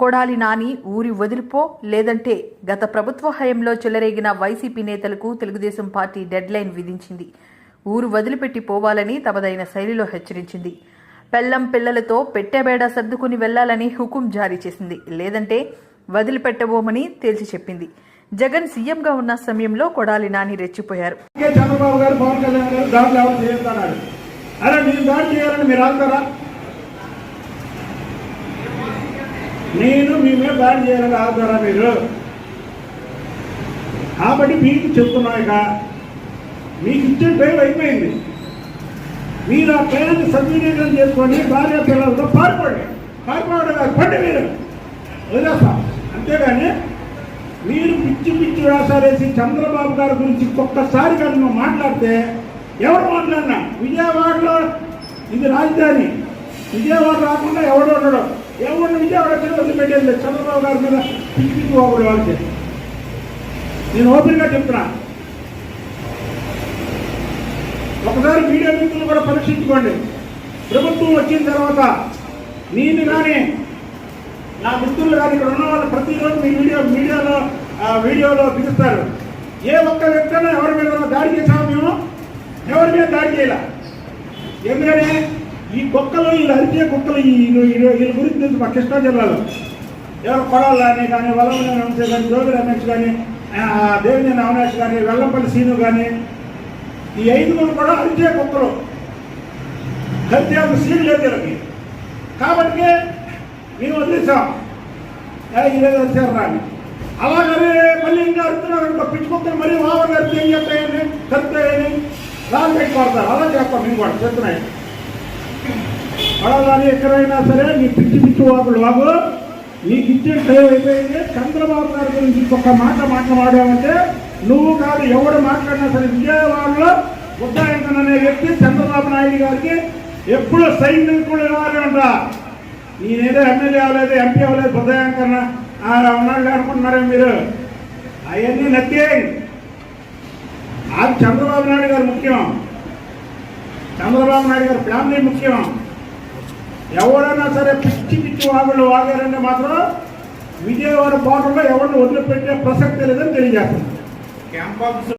కొడాలి నాని ఊరి వదిలిపో లేదంటే గత ప్రభుత్వ హయంలో చెలరేగిన వైసీపీ నేతలకు తెలుగుదేశం పార్టీ డెడ్లైన్ విధించింది. ఊరు వదిలిపెట్టి పోవాలని తమదైన శైలిలో హెచ్చరించింది. పెళ్ళం పిల్లలతో పెట్టెబేడ సర్దుకుని వెళ్ళాలని హుకుం జారీ చేసింది. లేదంటే వదిలిపెట్టబోమని తేల్చి చెప్పింది. జగన్ సీఎంగా ఉన్న సమయంలో కొడాలి నాని రెచ్చిపోయారు. చంద్రబాబు గారు పవన్ కళ్యాణ్ గారు దాడులు ఎవరు అరే నేను దాడి చేయాలని మీరు ఆగుతారా? నేను మీ మీద దాడి చేయాలని ఆధారా మీరు? కాబట్టి మీకు చెప్తున్నాయిక మీకు ఇచ్చే టైం అయిపోయింది. మీరు ఆ టైంని సద్వినియోగం చేసుకొని భార్య పిల్లలతో పారిపోండి. పారిపోవడం కాదు పండి మీరు వదిలేస్తాం. అంతేగాని మీరు పిచ్చి పిచ్చి వేసారేసి వేసి చంద్రబాబు గారి గురించి ఒక్కసారి కానీ మాట్లాడితే ఎవరు మాట్లాడినా? విజయవాడలో ఇది రాజధాని. విజయవాడ రాకుండా ఎవడు ఉండడం. ఎవరు విజయవాడ వచ్చి వదిలిపెట్టేది లేదు. చంద్రబాబు గారి మీద పిచ్చి ఒకరు వాళ్ళకి. నేను ఓపెన్గా చెప్తున్నా. ఒకసారి మీడియా మిత్రులు కూడా పరీక్షించుకోండి. ప్రభుత్వం వచ్చిన తర్వాత నేను కానీ నా మిత్రులు కానీ ఇక్కడ ఉన్న వాళ్ళు ప్రతిరోజు మీ వీడియో మీడియాలో ఆ, వీడియోలో పిలుస్తారు. ఏ ఒక్క వ్యక్తినా ఎవరి మీద దాడి చేసాము మేము ఎవరి మీద దాడి చేయాల? ఎందుకంటే ఈ కుక్కలు వీళ్ళు అరిచే కుక్కలు వీళ్ళు వీళ్ళ గురించి తెలుసు మా కృష్ణా జిల్లాలో. ఎవరు కొడాలి కానీ వల్లభనేని వంశీ కానీ జోగి రమేష్ కానీ దేవినేని అవినాష్ కానీ వెల్లంపల్లి సీను కానీ ఈ ఐదుగురు కూడా అరిచే కుక్కలు. హత్య సీన్ లేదు వీళ్ళకి. కాబట్టి మేము వదిలేసాం. ఏ, ఈరోజు వచ్చారు రాని అలాగనే మళ్ళీ ఇంకా అడుగుతున్నారు అనుకో పిచ్చుకొక్కలు మరీ వావర్ గారు ఏం చెప్తాయని కలుపుతాయని రాళ్ళు పెట్టి అలా చేస్తాం మేము కూడా చెప్తున్నాయి అడగాలి ఎక్కడైనా సరే నీ పిచ్చి పిచ్చి వాగులు వాగు నీకు ఇచ్చే టైం అయిపోయింది. చంద్రబాబు గారి గురించి ఇంకొక మాట మాట్లాడామంటే నువ్వు కాదు ఎవడు మాట్లాడినా సరే విజయవాడలో ఉద్దాయంకన్ అనే వ్యక్తి చంద్రబాబు నాయుడు గారికి ఎప్పుడు సైనికుడు కావాలి అంట. నేనేదో ఎమ్మెల్యే అవ్వలేదు ఎంపీ అవ్వలేదు బుద్ధయాంకరణ ఉన్నాడు అనుకుంటున్నారే మీరు? అవన్నీ నథింగ్. అది చంద్రబాబు నాయుడు గారు ముఖ్యం. చంద్రబాబు నాయుడు గారి ఫ్యామిలీ ముఖ్యం? ఎవరైనా సరే పిచ్చి పిచ్చి వాగులు వాగారంటే మాత్రం విజయవాడ బాటలో ఎవరిని వదిలిపెట్టే ప్రసక్తి లేదని తెలియజేస్తుంది క్యాంప్ ఆఫీస్